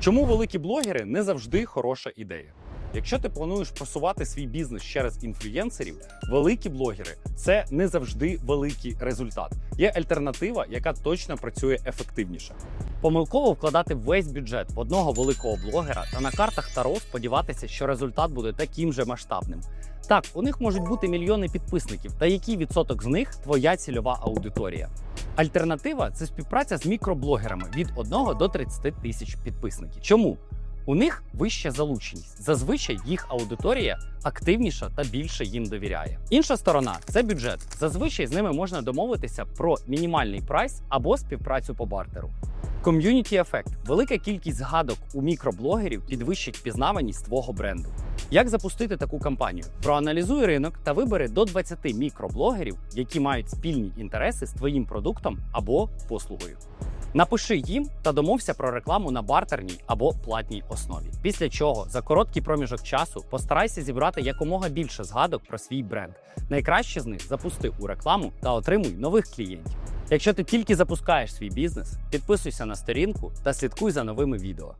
Чому великі блогери не завжди хороша ідея? Якщо ти плануєш просувати свій бізнес через інфлюєнсерів, великі блогери це не завжди великий результат. Є альтернатива, яка точно працює ефективніше. Помилково вкладати весь бюджет в одного великого блогера та на картах Таро сподіватися, що результат буде таким же масштабним. Так, у них можуть бути мільйони підписників, та який відсоток з них твоя цільова аудиторія? Альтернатива це співпраця з мікроблогерами від 1 до 30 тисяч підписників. Чому? У них вища залученість. Зазвичай їх аудиторія активніша та більше їм довіряє. Інша сторона це бюджет. Зазвичай з ними можна домовитися про мінімальний прайс або співпрацю по бартеру. Ком'юніті ефект велика кількість згадок у мікроблогерів підвищить впізнаваність твого бренду. Як запустити таку кампанію? Проаналізуй ринок та вибери до 20 мікроблогерів, які мають спільні інтереси з твоїм продуктом або послугою. Напиши їм та домовся про рекламу на бартерній або платній основі. Після чого за короткий проміжок часу постарайся зібрати якомога більше згадок про свій бренд. Найкраще з них запусти у рекламу та отримуй нових клієнтів. Якщо ти тільки запускаєш свій бізнес, підписуйся на сторінку та слідкуй за новими відео.